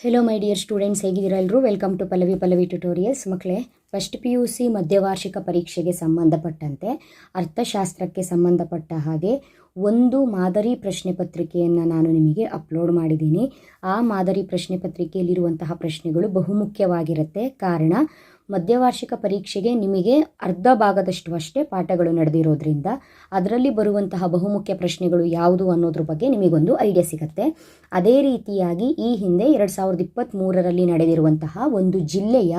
Hello my dear students ಹೇಗಿದ್ದೀರಾ ಎಲ್ಲರೂ welcome to Pallavi Pallavi tutorials ಮಕ್ಕಳೇ ಫಸ್ಟ್ ಪಿ ಯು ಸಿ ಮಧ್ಯವಾರ್ಷಿಕ ಪರೀಕ್ಷೆಗೆ ಸಂಬಂಧಪಟ್ಟಂತೆ ಅರ್ಥಶಾಸ್ತ್ರಕ್ಕೆ ಸಂಬಂಧಪಟ್ಟ ಹಾಗೆ ಒಂದು ಮಾದರಿ ಪ್ರಶ್ನೆ ಪತ್ರಿಕೆಯನ್ನು ನಾನು ನಿಮಗೆ ಅಪ್ಲೋಡ್ ಮಾಡಿದ್ದೀನಿ. ಆ ಮಾದರಿ ಪ್ರಶ್ನೆ ಪತ್ರಿಕೆಯಲ್ಲಿರುವಂತಹ ಪ್ರಶ್ನೆಗಳು ಬಹುಮುಖ್ಯವಾಗಿರುತ್ತೆ. ಕಾರಣ ಮಧ್ಯವಾರ್ಷಿಕ ಪರೀಕ್ಷೆಗೆ ನಿಮಗೆ ಅರ್ಧ ಭಾಗದಷ್ಟು ಅಷ್ಟೇ ಪಾಠಗಳು ನಡೆದಿರೋದ್ರಿಂದ ಅದರಲ್ಲಿ ಬರುವಂತಹ ಬಹುಮುಖ್ಯ ಪ್ರಶ್ನೆಗಳು ಯಾವುದು ಅನ್ನೋದ್ರ ಬಗ್ಗೆ ನಿಮಗೊಂದು ಐಡಿಯಾ ಸಿಗುತ್ತೆ. ಅದೇ ರೀತಿಯಾಗಿ ಈ ಹಿಂದೆ ಎರಡು ಸಾವಿರದ ಇಪ್ಪತ್ತ್ಮೂರರಲ್ಲಿ ನಡೆದಿರುವಂತಹ ಒಂದು ಜಿಲ್ಲೆಯ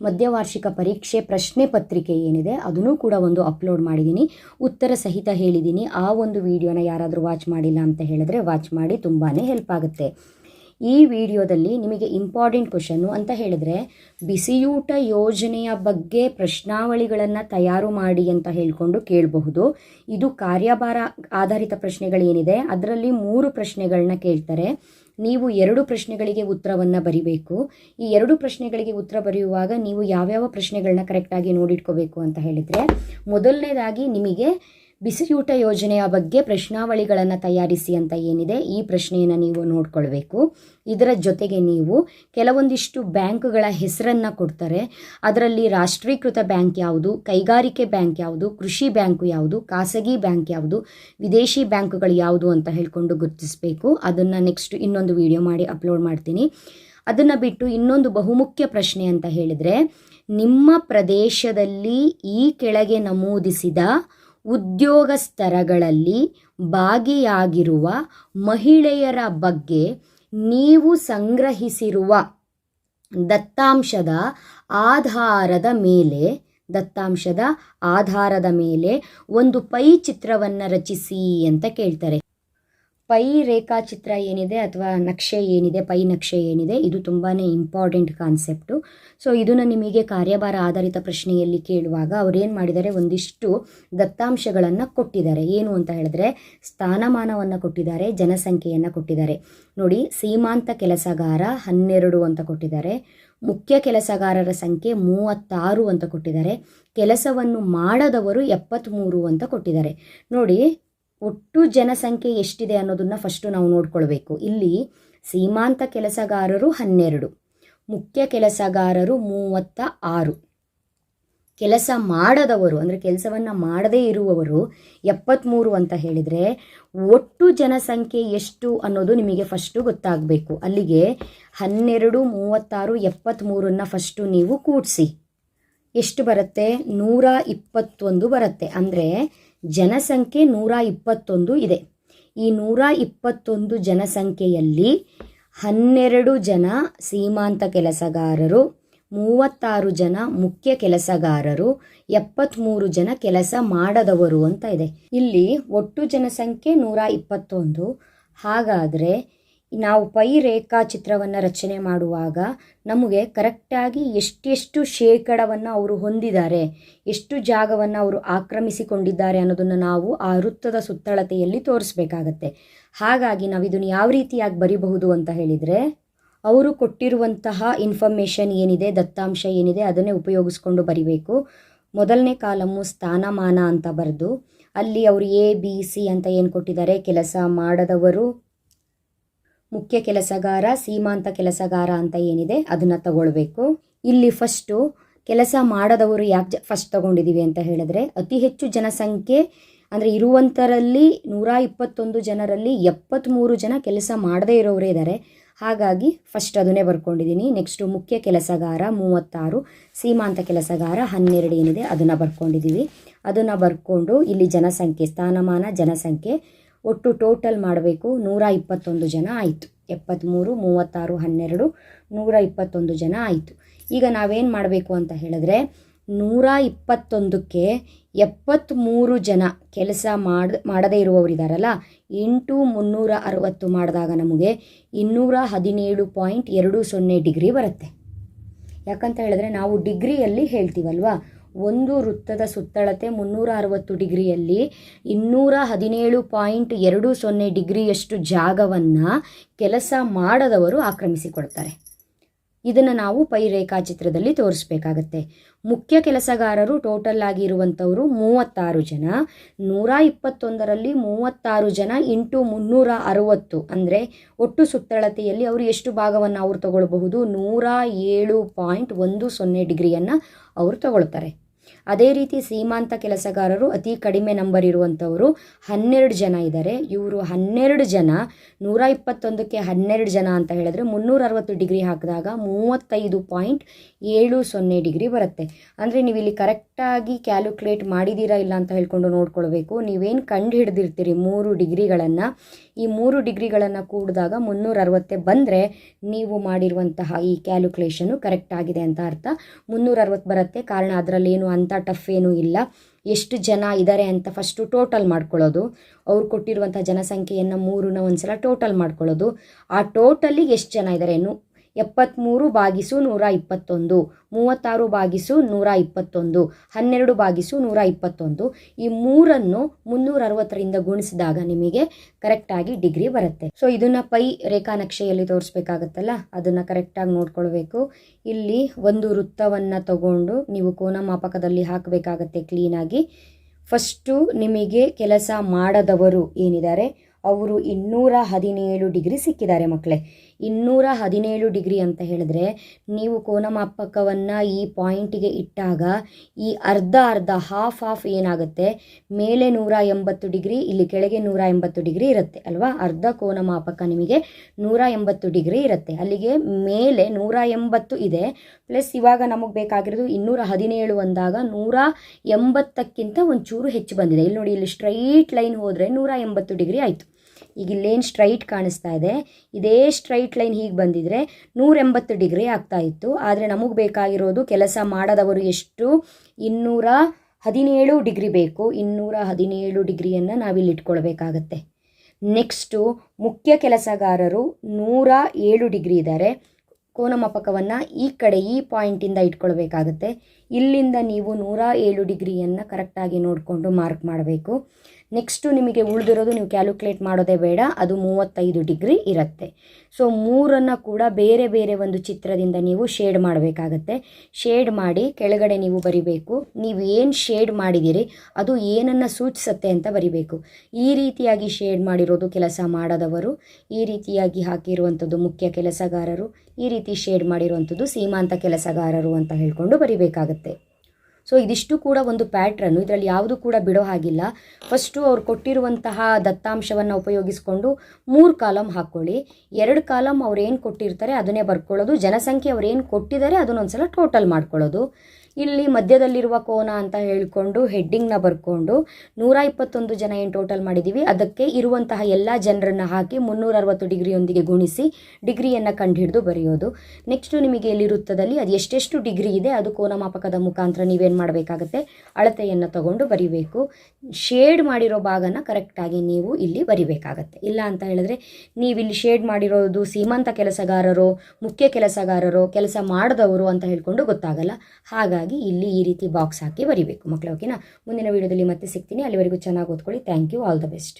ಮಧ್ಯವಾರ್ಷಿಕ ಪರೀಕ್ಷೆ ಪ್ರಶ್ನೆ ಪತ್ರಿಕೆ ಏನಿದೆ ಅದನ್ನು ಕೂಡ ಒಂದು ಅಪ್ಲೋಡ್ ಮಾಡಿದ್ದೀನಿ. ಉತ್ತರ ಸಹಿತ ಹೇಳಿದ್ದೀನಿ. ಆ ಒಂದು ವಿಡಿಯೋನ ಯಾರಾದರೂ ವಾಚ್ ಮಾಡಿಲ್ಲ ಅಂತ ಹೇಳಿದ್ರೆ ವಾಚ್ ಮಾಡಿ ತುಂಬಾ ಹೆಲ್ಪ್ ಆಗುತ್ತೆ. ಈ ವಿಡಿಯೋದಲ್ಲಿ ನಿಮಗೆ ಇಂಪಾರ್ಟೆಂಟ್ ಕ್ವಶನ್ನು ಅಂತ ಹೇಳಿದ್ರೆ, ಬಿಸಿಯೂಟ ಯೋಜನೆಯ ಬಗ್ಗೆ ಪ್ರಶ್ನಾವಳಿಗಳನ್ನು ತಯಾರು ಮಾಡಿ ಅಂತ ಹೇಳಿಕೊಂಡು ಕೇಳಬಹುದು. ಇದು ಕಾರ್ಯಭಾರ ಆಧಾರಿತ ಪ್ರಶ್ನೆಗಳೇನಿದೆ, ಅದರಲ್ಲಿ ಮೂರು ಪ್ರಶ್ನೆಗಳನ್ನ ಕೇಳ್ತಾರೆ. ನೀವು ಎರಡು ಪ್ರಶ್ನೆಗಳಿಗೆ ಉತ್ತರವನ್ನು ಬರಿಬೇಕು. ಈ ಎರಡು ಪ್ರಶ್ನೆಗಳಿಗೆ ಉತ್ತರ ಬರೆಯುವಾಗ ನೀವು ಯಾವ್ಯಾವ ಪ್ರಶ್ನೆಗಳನ್ನ ಕರೆಕ್ಟಾಗಿ ನೋಡಿಟ್ಕೋಬೇಕು ಅಂತ ಹೇಳಿದರೆ, ಮೊದಲನೇದಾಗಿ ನಿಮಗೆ ಬಿಸಿಯೂಟ ಯೋಜನೆಯ ಬಗ್ಗೆ ಪ್ರಶ್ನಾವಳಿಗಳನ್ನು ತಯಾರಿಸಿ ಅಂತ ಏನಿದೆ, ಈ ಪ್ರಶ್ನೆಯನ್ನು ನೀವು ನೋಡ್ಕೊಳ್ಬೇಕು. ಇದರ ಜೊತೆಗೆ ನೀವು ಕೆಲವೊಂದಿಷ್ಟು ಬ್ಯಾಂಕ್ಗಳ ಹೆಸರನ್ನು ಕೊಡ್ತಾರೆ. ಅದರಲ್ಲಿ ರಾಷ್ಟ್ರೀಕೃತ ಬ್ಯಾಂಕ್ ಯಾವುದು, ಕೈಗಾರಿಕೆ ಬ್ಯಾಂಕ್ ಯಾವುದು, ಕೃಷಿ ಬ್ಯಾಂಕು ಯಾವುದು, ಖಾಸಗಿ ಬ್ಯಾಂಕ್ ಯಾವುದು, ವಿದೇಶಿ ಬ್ಯಾಂಕ್ಗಳು ಯಾವುದು ಅಂತ ಹೇಳಿಕೊಂಡು ಗುರುತಿಸಬೇಕು. ಅದನ್ನು ನೆಕ್ಸ್ಟ್ ಇನ್ನೊಂದು ವಿಡಿಯೋ ಮಾಡಿ ಅಪ್ಲೋಡ್ ಮಾಡ್ತೀನಿ. ಅದನ್ನು ಬಿಟ್ಟು ಇನ್ನೊಂದು ಬಹುಮುಖ್ಯ ಪ್ರಶ್ನೆ ಅಂತ ಹೇಳಿದರೆ, ನಿಮ್ಮ ಪ್ರದೇಶದಲ್ಲಿ ಈ ಕೆಳಗೆ ನಮೂದಿಸಿದ ಉದ್ಯೋಗ ಸ್ತರಗಳಲ್ಲಿ ಭಾಗಿಯಾಗಿರುವ ಮಹಿಳೆಯರ ಬಗ್ಗೆ ನೀವು ಸಂಗ್ರಹಿಸಿರುವ ದತ್ತಾಂಶದ ಆಧಾರದ ಮೇಲೆ, ದತ್ತಾಂಶದ ಆಧಾರದ ಮೇಲೆ ಒಂದು ಪೈ ಚಿತ್ರವನ್ನು ರಚಿಸಿ ಅಂತ ಕೇಳ್ತಾರೆ. ಪೈ ರೇಖಾಚಿತ್ರ ಏನಿದೆ ಅಥವಾ ನಕ್ಷೆ ಏನಿದೆ, ಪೈ ನಕ್ಷೆ ಏನಿದೆ, ಇದು ತುಂಬಾ ಇಂಪಾರ್ಟೆಂಟ್ ಕಾನ್ಸೆಪ್ಟು ಸೊ ಇದನ್ನು ನಿಮಗೆ ಕಾರ್ಯಭಾರ ಆಧಾರಿತ ಪ್ರಶ್ನೆಯಲ್ಲಿ ಕೇಳುವಾಗ ಅವ್ರು ಏನು ಮಾಡಿದ್ದಾರೆ, ಒಂದಿಷ್ಟು ದತ್ತಾಂಶಗಳನ್ನು ಕೊಟ್ಟಿದ್ದಾರೆ. ಏನು ಅಂತ ಹೇಳಿದ್ರೆ, ಸ್ಥಾನಮಾನವನ್ನು ಕೊಟ್ಟಿದ್ದಾರೆ, ಜನಸಂಖ್ಯೆಯನ್ನು ಕೊಟ್ಟಿದ್ದಾರೆ. ನೋಡಿ, ಸೀಮಾಂತ ಕೆಲಸಗಾರ ಹನ್ನೆರಡು ಅಂತ ಕೊಟ್ಟಿದ್ದಾರೆ. ಮುಖ್ಯ ಕೆಲಸಗಾರರ ಸಂಖ್ಯೆ ಮೂವತ್ತಾರು ಅಂತ ಕೊಟ್ಟಿದ್ದಾರೆ. ಕೆಲಸವನ್ನು ಮಾಡದವರು ಎಪ್ಪತ್ತ್ಮೂರು ಅಂತ ಕೊಟ್ಟಿದ್ದಾರೆ. ನೋಡಿ ಒಟ್ಟು ಜನಸಂಖ್ಯೆ ಎಷ್ಟಿದೆ ಅನ್ನೋದನ್ನು ಫಸ್ಟು ನಾವು ನೋಡ್ಕೊಳ್ಬೇಕು. ಇಲ್ಲಿ ಸೀಮಾಂತ ಕೆಲಸಗಾರರು ಹನ್ನೆರಡು, ಮುಖ್ಯ ಕೆಲಸಗಾರರು ಮೂವತ್ತ ಆರು. ಕೆಲಸ ಮಾಡದವರು, ಅಂದರೆ ಕೆಲಸವನ್ನು ಮಾಡದೇ ಇರುವವರು ಎಪ್ಪತ್ತ್ಮೂರು ಅಂತ ಹೇಳಿದರೆ ಒಟ್ಟು ಜನಸಂಖ್ಯೆ ಎಷ್ಟು ಅನ್ನೋದು ನಿಮಗೆ ಫಸ್ಟು ಗೊತ್ತಾಗಬೇಕು. ಅಲ್ಲಿಗೆ ಹನ್ನೆರಡು, ಮೂವತ್ತಾರು ಎಪ್ಪತ್ತ್ಮೂರನ್ನು ಫಸ್ಟು ನೀವು ಕೂಡಿಸಿ. ಎಷ್ಟು ಬರುತ್ತೆ? ನೂರ ಇಪ್ಪತ್ತೊಂದು ಬರುತ್ತೆ. ಅಂದರೆ ಜನಸಂಖ್ಯೆ ನೂರ ಇಪ್ಪತ್ತೊಂದು ಇದೆ. ಈ ನೂರ ಇಪ್ಪತ್ತೊಂದು ಜನಸಂಖ್ಯೆಯಲ್ಲಿ ಹನ್ನೆರಡು ಜನ ಸೀಮಾಂತ ಕೆಲಸಗಾರರು, ಮೂವತ್ತಾರು ಜನ ಮುಖ್ಯ ಕೆಲಸಗಾರರು ಎಪ್ಪತ್ತ್ಮೂರು ಜನ ಕೆಲಸ ಮಾಡದವರು ಅಂತ ಇದೆ. ಇಲ್ಲಿ ಒಟ್ಟು ಜನಸಂಖ್ಯೆ ನೂರ ಇಪ್ಪತ್ತೊಂದು. ಹಾಗಾದರೆ ನಾವು ಪೈ ರೇಖಾಚಿತ್ರವನ್ನು ರಚನೆ ಮಾಡುವಾಗ ನಮಗೆ ಕರೆಕ್ಟಾಗಿ ಎಷ್ಟೆಷ್ಟು ಶೇಕಡವನ್ನು ಅವರು ಹೊಂದಿದ್ದಾರೆ, ಎಷ್ಟು ಜಾಗವನ್ನು ಅವರು ಆಕ್ರಮಿಸಿಕೊಂಡಿದ್ದಾರೆ ಅನ್ನೋದನ್ನು ನಾವು ಆ ವೃತ್ತದ ಸುತ್ತಳತೆಯಲ್ಲಿ ತೋರಿಸ್ಬೇಕಾಗತ್ತೆ. ಹಾಗಾಗಿ ನಾವು ಇದನ್ನು ಯಾವ ರೀತಿಯಾಗಿ ಬರಿಬಹುದು ಅಂತ ಹೇಳಿದರೆ, ಅವರು ಕೊಟ್ಟಿರುವಂತಹ ಇನ್ಫಾರ್ಮೇಷನ್ ಏನಿದೆ, ದತ್ತಾಂಶ ಏನಿದೆ, ಅದನ್ನೇ ಉಪಯೋಗಿಸ್ಕೊಂಡು ಬರಿಬೇಕು. ಮೊದಲನೇ ಕಾಲಮ್ಮು ಸ್ಥಾನಮಾನ ಅಂತ ಬರೆದು, ಅಲ್ಲಿ ಅವರು ಎ ಬಿ ಸಿ ಅಂತ ಏನು ಕೊಟ್ಟಿದ್ದಾರೆ, ಕೆಲಸ ಮಾಡದವರು ಮುಖ್ಯ ಕೆಲಸಗಾರ, ಸೀಮಾಂತ ಕೆಲಸಗಾರ ಅಂತ ಏನಿದೆ, ಅದನ್ನು ತಗೊಳ್ಬೇಕು. ಇಲ್ಲಿ ಫಸ್ಟು ಕೆಲಸ ಮಾಡದವರು ಯಾಕೆ ಫಸ್ಟ್ ತಗೊಂಡಿದ್ದೀವಿ ಅಂತ ಹೇಳಿದ್ರೆ, ಅತಿ ಹೆಚ್ಚು ಜನಸಂಖ್ಯೆ ಅಂದರೆ ಇರುವಂಥರಲ್ಲಿ ನೂರ ಇಪ್ಪತ್ತೊಂದು ಜನರಲ್ಲಿ ಎಪ್ಪತ್ತ್ಮೂರು ಜನ ಕೆಲಸ ಮಾಡದೇ ಇರೋರೇ ಇದ್ದಾರೆ ಹಾಗಾಗಿ ಫಸ್ಟ್ ಅದನ್ನೇ ಬರ್ಕೊಂಡಿದ್ದೀನಿ ನೆಕ್ಸ್ಟು ಮುಖ್ಯ ಕೆಲಸಗಾರ ಮೂವತ್ತಾರು, ಸೀಮಾಂತ ಕೆಲಸಗಾರ ಹನ್ನೆರಡು ಏನಿದೆ, ಅದನ್ನು ಬರ್ಕೊಂಡಿದ್ದೀವಿ ಅದನ್ನು ಬರ್ಕೊಂಡು ಇಲ್ಲಿ ಜನಸಂಖ್ಯೆ, ಸ್ಥಾನಮಾನ ಜನಸಂಖ್ಯೆ ಒಟ್ಟು ಟೋಟಲ್ ಮಾಡಬೇಕು ನೂರ ಇಪ್ಪತ್ತೊಂದು ಜನ ಆಯಿತು. ಎಪ್ಪತ್ತ್ಮೂರು ಮೂವತ್ತಾರು, ಹನ್ನೆರಡು, ನೂರ ಇಪ್ಪತ್ತೊಂದು ಜನ ಆಯಿತು. ಈಗ ನಾವೇನು ಮಾಡಬೇಕು ಅಂತ ಹೇಳಿದ್ರೆ ನೂರ ಇಪ್ಪತ್ತೊಂದಕ್ಕೆ ಎಪ್ಪತ್ತ್ಮೂರು ಜನ ಕೆಲಸ ಮಾಡ, ಮಾಡದೇ ಇರುವವರಿದ್ದಾರಲ್ಲ ಎಂಟು ಮುನ್ನೂರ ಅರವತ್ತು ಮಾಡಿದಾಗ ನಮಗೆ ಇನ್ನೂರ ಹದಿನೇಳು ಪಾಯಿಂಟ್ ಎರಡು ಸೊನ್ನೆ ಡಿಗ್ರಿ ಬರುತ್ತೆ. ಯಾಕಂತ ಹೇಳಿದ್ರೆ ನಾವು ಡಿಗ್ರಿಯಲ್ಲಿ ಹೇಳ್ತೀವಲ್ವಾ ಒಂದು ವೃತ್ತದ ಸುತ್ತಳತೆ ಮುನ್ನೂರ ಅರವತ್ತು ಡಿಗ್ರಿಯಲ್ಲಿ ಇನ್ನೂರ ಹದಿನೇಳು ಪಾಯಿಂಟ್ ಎರಡು ಸೊನ್ನೆ ಡಿಗ್ರಿಯಷ್ಟು ಜಾಗವನ್ನು ಕೆಲಸ ಮಾಡದವರು ಆಕ್ರಮಿಸಿಕೊಡ್ತಾರೆ. ಇದನ್ನು ನಾವು ಪೈ ರೇಖಾಚಿತ್ರದಲ್ಲಿ ತೋರಿಸ್ಬೇಕಾಗತ್ತೆ. ಮುಖ್ಯ ಕೆಲಸಗಾರರು ಟೋಟಲ್ ಆಗಿ ಇರುವಂಥವರು ಮೂವತ್ತಾರು ಜನ. ನೂರ ಇಪ್ಪತ್ತೊಂದರಲ್ಲಿ ಮೂವತ್ತಾರು ಜನ ಇಂಟು ಮುನ್ನೂರ ಅರವತ್ತು. ಅಂದರೆ ಒಟ್ಟು ಸುತ್ತಳತೆಯಲ್ಲಿ ಅವರು ಎಷ್ಟು ಭಾಗವನ್ನು ಅವರು ತಗೊಳ್ಬಹುದು? ನೂರ ಏಳು ಪಾಯಿಂಟ್ ಒಂದು ಸೊನ್ನೆ ಡಿಗ್ರಿಯನ್ನು ಅವರು ತಗೊಳ್ತಾರೆ. ಅದೇ ರೀತಿ ಸೀಮಾಂತ ಕೆಲಸಗಾರರು ಅತಿ ಕಡಿಮೆ ನಂಬರ್ ಇರುವಂಥವರು ಹನ್ನೆರಡು ಜನ ಇದ್ದಾರೆ ಇವರು ಹನ್ನೆರಡು ಜನ, ನೂರ ಇಪ್ಪತ್ತೊಂದಕ್ಕೆ ಹನ್ನೆರಡು ಜನ ಅಂತ ಹೇಳಿದ್ರೆ ಮುನ್ನೂರ ಅರವತ್ತು ಡಿಗ್ರಿ ಹಾಕಿದಾಗ ಮೂವತ್ತೈದು ಪಾಯಿಂಟ್ ಏಳು ಸೊನ್ನೆ ಡಿಗ್ರಿ ಬರುತ್ತೆ. ಅಂದರೆ ನೀವು ಇಲ್ಲಿ ಕರೆಕ್ಟಾಗಿ ಕ್ಯಾಲ್ಕುಲೇಟ್ ಮಾಡಿದ್ದೀರಾ ಇಲ್ಲ ಅಂತ ಹೇಳ್ಕೊಂಡು ನೋಡ್ಕೊಳ್ಬೇಕು. ನೀವೇನು ಕಂಡು ಹಿಡಿದಿರ್ತೀರಿ ಮೂರು ಡಿಗ್ರಿಗಳನ್ನು? ಈ ಮೂರು ಡಿಗ್ರಿಗಳನ್ನು ಕೂಡಿದಾಗ ಮುನ್ನೂರ ಅರವತ್ತೆ ಬಂದರೆ ನೀವು ಮಾಡಿರುವಂತಹ ಈ ಕ್ಯಾಲ್ಕುಲೇಷನು ಕರೆಕ್ಟ್ ಆಗಿದೆ ಅಂತ ಅರ್ಥ. ಮುನ್ನೂರ ಅರವತ್ತು ಬರುತ್ತೆ. ಕಾರಣ ಅದರಲ್ಲೇನು ಅಂಥ ಟಫ್ ಏನೂ ಇಲ್ಲ. ಎಷ್ಟು ಜನ ಇದ್ದಾರೆ ಅಂತ ಫಸ್ಟು ಟೋಟಲ್ ಮಾಡ್ಕೊಳ್ಳೋದು. ಅವ್ರು ಕೊಟ್ಟಿರುವಂಥ ಜನಸಂಖ್ಯೆಯನ್ನು ಮೂರನ್ನ ಒಂದು ಸಲ ಟೋಟಲ್ ಮಾಡ್ಕೊಳ್ಳೋದು. ಆ ಟೋಟಲಿಗೆ ಎಷ್ಟು ಜನ ಇದ್ದಾರೆ ನು ಎಪ್ಪತ್ತ್ಮೂರು ಬಾಗಿಸು ನೂರ ಇಪ್ಪತ್ತೊಂದು, ಮೂವತ್ತಾರು ಬಾಗಿಸು ನೂರ ಇಪ್ಪತ್ತೊಂದು, ಹನ್ನೆರಡು ಬಾಗಿಸು ನೂರ ಇಪ್ಪತ್ತೊಂದು, ಈ ಮೂರನ್ನು ಮುನ್ನೂರ ಅರವತ್ತರಿಂದ ಗುಣಿಸಿದಾಗ ನಿಮಗೆ ಕರೆಕ್ಟಾಗಿ ಡಿಗ್ರಿ ಬರುತ್ತೆ. ಸೊ ಇದನ್ನು ಪೈ ರೇಖಾ ನಕ್ಷೆಯಲ್ಲಿ ತೋರಿಸ್ಬೇಕಾಗತ್ತಲ್ಲ? ಅದನ್ನು ಕರೆಕ್ಟಾಗಿ ನೋಡ್ಕೊಳ್ಬೇಕು. ಇಲ್ಲಿ ಒಂದು ವೃತ್ತವನ್ನು ತಗೊಂಡು ನೀವು ಕೋನ ಮಾಪಕದಲ್ಲಿ ಹಾಕಬೇಕಾಗತ್ತೆ ಕ್ಲೀನಾಗಿ ಫಸ್ಟು ನಿಮಗೆ ಕೆಲಸ ಮಾಡದವರು ಏನಿದ್ದಾರೆ? ಅವರು ಇನ್ನೂರ ಹದಿನೇಳು ಡಿಗ್ರಿ ಸಿಕ್ಕಿದ್ದಾರೆ ಮಕ್ಕಳೇ. ಇನ್ನೂರ ಹದಿನೇಳು ಡಿಗ್ರಿ ಅಂತ ಹೇಳಿದ್ರೆ ನೀವು ಕೋನಮಾಪಕವನ್ನು ಈ ಪಾಯಿಂಟಿಗೆ ಇಟ್ಟಾಗ ಈ ಅರ್ಧ ಅರ್ಧ ಹಾಫ್ ಹಾಫ್ ಏನಾಗುತ್ತೆ? ಮೇಲೆ ನೂರ ಎಂಬತ್ತು ಡಿಗ್ರಿ, ಇಲ್ಲಿ ಕೆಳಗೆ ನೂರ ಎಂಬತ್ತು ಡಿಗ್ರಿ ಇರುತ್ತೆ ಅಲ್ವಾ? ಅರ್ಧ ಕೋನಮಾಪಕ ನಿಮಗೆ ನೂರ ಎಂಬತ್ತು ಡಿಗ್ರಿ ಇರುತ್ತೆ. ಅಲ್ಲಿಗೆ ಮೇಲೆ ನೂರ ಎಂಬತ್ತು ಇದೆ. ಪ್ಲಸ್ ಇವಾಗ ನಮಗೆ ಬೇಕಾಗಿರೋದು ಇನ್ನೂರ ಹದಿನೇಳು ಅಂದಾಗ ನೂರ ಎಂಬತ್ತಕ್ಕಿಂತ ಒಂಚೂರು ಹೆಚ್ಚು ಬಂದಿದೆ. ಇಲ್ಲಿ ನೋಡಿ, ಇಲ್ಲಿ ಸ್ಟ್ರೈಟ್ ಲೈನ್ ಹೋದರೆ ನೂರ ಎಂಬತ್ತು ಡಿಗ್ರಿ ಆಯಿತು. ಈಗ ಇಲ್ಲೇನು ಸ್ಟ್ರೈಟ್ ಕಾಣಿಸ್ತಾ ಇದೆ. ಇದೇ ಸ್ಟ್ರೈಟ್ ಲೈನ್ ಹೀಗೆ ಬಂದಿದ್ರೆ ನೂರ ಎಂಬತ್ತು ಡಿಗ್ರಿ ಆಗ್ತಾ ಇತ್ತು. ಆದರೆ ನಮಗೆ ಬೇಕಾಗಿರೋದು ಕೆಲಸ ಮಾಡದವರು ಎಷ್ಟು? ಇನ್ನೂರ ಹದಿನೇಳು ಡಿಗ್ರಿ ಬೇಕು. ಇನ್ನೂರ ಹದಿನೇಳು ಡಿಗ್ರಿಯನ್ನು ನಾವಿಲ್ಲಿ ಇಟ್ಕೊಳ್ಬೇಕಾಗತ್ತೆ. ನೆಕ್ಸ್ಟು ಮುಖ್ಯ ಕೆಲಸಗಾರರು ನೂರ ಏಳು ಡಿಗ್ರಿ ಇದ್ದಾರೆ ಕೋನಮಾಪಕವನ್ನು ಈ ಕಡೆ ಈ ಪಾಯಿಂಟಿಂದ ಇಟ್ಕೊಳ್ಬೇಕಾಗತ್ತೆ. ಇಲ್ಲಿಂದ ನೀವು ನೂರ ಏಳು ಡಿಗ್ರಿಯನ್ನು ಕರೆಕ್ಟಾಗಿ ನೋಡಿಕೊಂಡು ಮಾರ್ಕ್ ಮಾಡಬೇಕು. ನೆಕ್ಸ್ಟು ನಿಮಗೆ ಉಳಿದಿರೋದು ನೀವು ಕ್ಯಾಲ್ಕುಲೇಟ್ ಮಾಡೋದೇ ಬೇಡ, ಅದು ಮೂವತ್ತೈದು ಡಿಗ್ರಿ ಇರುತ್ತೆ. ಸೊ ಮೂರನ್ನು ಕೂಡ ಬೇರೆ ಬೇರೆ ಒಂದು ಚಿತ್ರದಿಂದ ನೀವು ಶೇಡ್ ಮಾಡಬೇಕಾಗತ್ತೆ. ಶೇಡ್ ಮಾಡಿ ಕೆಳಗಡೆ ನೀವು ಬರಿಬೇಕು. ನೀವು ಏನು ಶೇಡ್ ಮಾಡಿದ್ದೀರಿ ಅದು ಏನನ್ನು ಸೂಚಿಸುತ್ತೆ ಅಂತ ಬರಿಬೇಕು. ಈ ರೀತಿಯಾಗಿ ಶೇಡ್ ಮಾಡಿರೋದು ಕೆಲಸ ಮಾಡದವರು, ಈ ರೀತಿಯಾಗಿ ಹಾಕಿರುವಂಥದ್ದು ಮುಖ್ಯ ಕೆಲಸಗಾರರು, ಈ ರೀತಿ ಶೇಡ್ ಮಾಡಿರುವಂಥದ್ದು ಸೀಮಾಂತ ಕೆಲಸಗಾರರು ಅಂತ ಹೇಳ್ಕೊಂಡು ಬರಿಬೇಕಾಗತ್ತೆ. ಸೊ ಇದಿಷ್ಟು ಕೂಡ ಒಂದು ಪ್ಯಾಟ್ರನ್ನು ಇದರಲ್ಲಿ ಯಾವುದು ಕೂಡ ಬಿಡೋ ಹಾಗಿಲ್ಲ. ಫಸ್ಟು ಅವ್ರು ಕೊಟ್ಟಿರುವಂತಹ ದತ್ತಾಂಶವನ್ನು ಉಪಯೋಗಿಸ್ಕೊಂಡು ಮೂರು ಕಾಲಮ್ ಹಾಕ್ಕೊಳ್ಳಿ ಎರಡು ಕಾಲಮ್ ಅವ್ರು ಏನು ಕೊಟ್ಟಿರ್ತಾರೆ ಅದನ್ನೇ ಬರ್ಕೊಳ್ಳೋದು. ಜನಸಂಖ್ಯೆ ಅವ್ರು ಏನು ಕೊಟ್ಟಿದ್ದಾರೆ ಅದನ್ನೊಂದ್ಸಲ ಟೋಟಲ್ ಮಾಡ್ಕೊಳ್ಳೋದು. ಇಲ್ಲಿ ಮಧ್ಯದಲ್ಲಿರುವ ಕೋನ ಅಂತ ಹೇಳಿಕೊಂಡು ಹೆಡ್ಡಿಂಗ್ನ ಬರ್ಕೊಂಡು ನೂರ ಇಪ್ಪತ್ತೊಂದು ಜನ ಏನು ಟೋಟಲ್ ಮಾಡಿದ್ದೀವಿ ಅದಕ್ಕೆ ಇರುವಂತಹ ಎಲ್ಲ ಜನರನ್ನು ಹಾಕಿ ಮುನ್ನೂರ ಅರವತ್ತು ಡಿಗ್ರಿಯೊಂದಿಗೆ ಗುಣಿಸಿ ಡಿಗ್ರಿಯನ್ನು ಕಂಡುಹಿಡಿದು ಬರೆಯೋದು. ನೆಕ್ಸ್ಟು ನಿಮಗೆ ಇಲ್ಲಿ ವೃತ್ತದಲ್ಲಿ ಅದು ಎಷ್ಟೆಷ್ಟು ಡಿಗ್ರಿ ಇದೆ, ಅದು ಕೋನ ಮಾಪಕದ ಮುಖಾಂತರ ನೀವೇನು ಮಾಡಬೇಕಾಗತ್ತೆ, ಅಳತೆಯನ್ನು ತಗೊಂಡು ಬರಿಬೇಕು. ಶೇಡ್ ಮಾಡಿರೋ ಭಾಗನ ಕರೆಕ್ಟಾಗಿ ನೀವು ಇಲ್ಲಿ ಬರಿಬೇಕಾಗತ್ತೆ. ಇಲ್ಲ ಅಂತ ಹೇಳಿದ್ರೆ ನೀವು ಇಲ್ಲಿ ಶೇಡ್ ಮಾಡಿರೋದು ಸೀಮಂತ ಕೆಲಸಗಾರರು, ಮುಖ್ಯ ಕೆಲಸಗಾರರು, ಕೆಲಸ ಮಾಡಿದವರು ಅಂತ ಹೇಳ್ಕೊಂಡು ಗೊತ್ತಾಗಲ್ಲ. ಹಾಗಾಗಿ ಇಲ್ಲಿ ಈ ರೀತಿ ಬಾಕ್ಸ್ ಹಾಕಿ ಬರಿಬೇಕು. ಮಕ್ಕಳು ಓಕೆನಾ ಮುಂದಿನ ವೀಡಿಯೋದಲ್ಲಿ ಮತ್ತೆ ಸಿಗ್ತೀನಿ. ಅಲ್ಲಿವರೆಗೂ ಚೆನ್ನಾಗಿ ಓದ್ಕೊಳ್ಳಿ. Thank you all the best